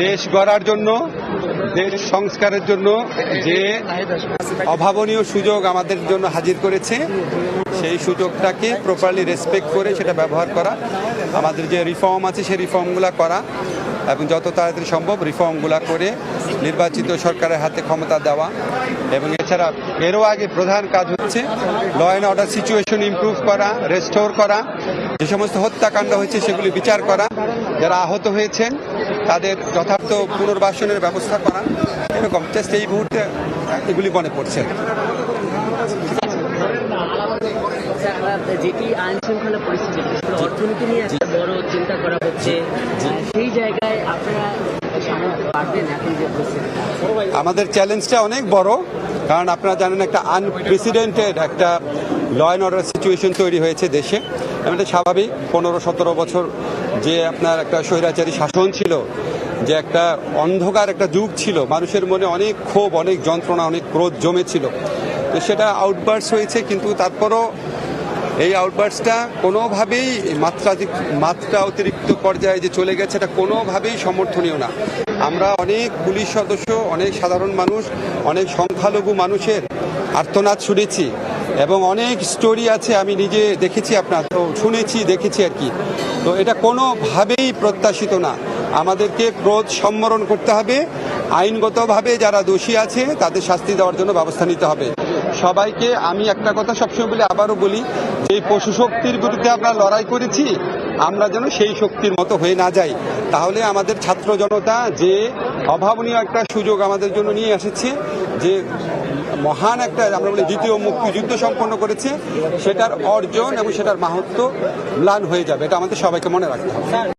দেশ গড়ার জন্য, দেশ সংস্কারের জন্য যে অভাবনীয় সুযোগ আমাদের জন্য হাজির করেছে, সেই সুযোগটাকে প্রপারলি রেসপেক্ট করে সেটা ব্যবহার করা, আমাদের যে রিফর্ম আছে, সেই রিফর্মগুলো করা, এবং যত তাড়াতাড়ি সম্ভব রিফর্মগুলো করে নির্বাচিত সরকারের হাতে ক্ষমতা দেওয়া এবং এছাড়া এরও আগে প্রধান কাজ হচ্ছে law and order situation improve করা রেস্টোর করা যে সমস্ত হত্যাকাণ্ড হয়েছে সেগুলি বিচার করা যারা আহত হয়েছেন তাদের যথার্থ পুনর্বাসনের ব্যবস্থা করা। এরকম জাস্ট এই মুহূর্তে এগুলি মনে পড়ছে। যেটি আইন শৃঙ্খলা পরিস্থিতি অর্থনীতি নিয়ে একটা বড় চিন্তা করা হচ্ছে। সেই জায়গায় আমাদের চ্যালেঞ্জটা অনেক বড়, কারণ আপনারা জানেন একটা আনপ্রেসিডেন্টেড একটা ল অ্যান্ড অর্ডার সিচুয়েশন তৈরি হয়েছে দেশে। এটা স্বাভাবিক, পনেরো, সতেরো বছর যে আপনার একটা স্বৈরাচারী শাসন ছিল, যে একটা অন্ধকার একটা যুগ ছিল, মানুষের মনে অনেক ক্ষোভ, অনেক যন্ত্রণা, অনেক ক্রোধ জমেছিল। তো সেটা আউটবার্স হয়েছে, কিন্তু তারপরও এই আউটবার্সটা কোনোভাবেই মাত্রাধিক মাত্রা অতিরিক্ত পর্যায়ে যে চলে গেছে, এটা কোনোভাবেই সমর্থনীয় না। আমরা অনেক পুলিশ সদস্য, অনেক সাধারণ মানুষ, অনেক সংখ্যালঘু মানুষের আর্তনাদ শুনেছি এবং অনেক স্টোরি আছে, আমি নিজে দেখেছি আপনার, তো শুনেছি, দেখেছি আর কি। তো এটা কোনোভাবেই প্রত্যাশিত না। আমাদেরকে ক্রোধ সম্মরণ করতে হবে। আইনগতভাবে যারা দোষী আছে, তাদের শাস্তি দেওয়ার জন্য ব্যবস্থা নিতে হবে। সবাইকে আমি একটা কথা সবসময় বলি, আবারও বলি, যে পশু শক্তির বিরুদ্ধে আমরা লড়াই করেছি, আমরা যেন সেই শক্তির মতো হয়ে না যাই। তাহলে আমাদের ছাত্র জনতা যে অভাবনীয় একটা সুযোগ আমাদের জন্য নিয়ে এসেছে, যে মহান একটা, আমরা বলি, দ্বিতীয় মুক্তিযুদ্ধ সম্পন্ন করেছে, সেটার অর্জন এবং সেটার মাহাত্ম ম্লান হয়ে যাবে, এটা আমাদের সবাইকে মনে রাখতে হবে।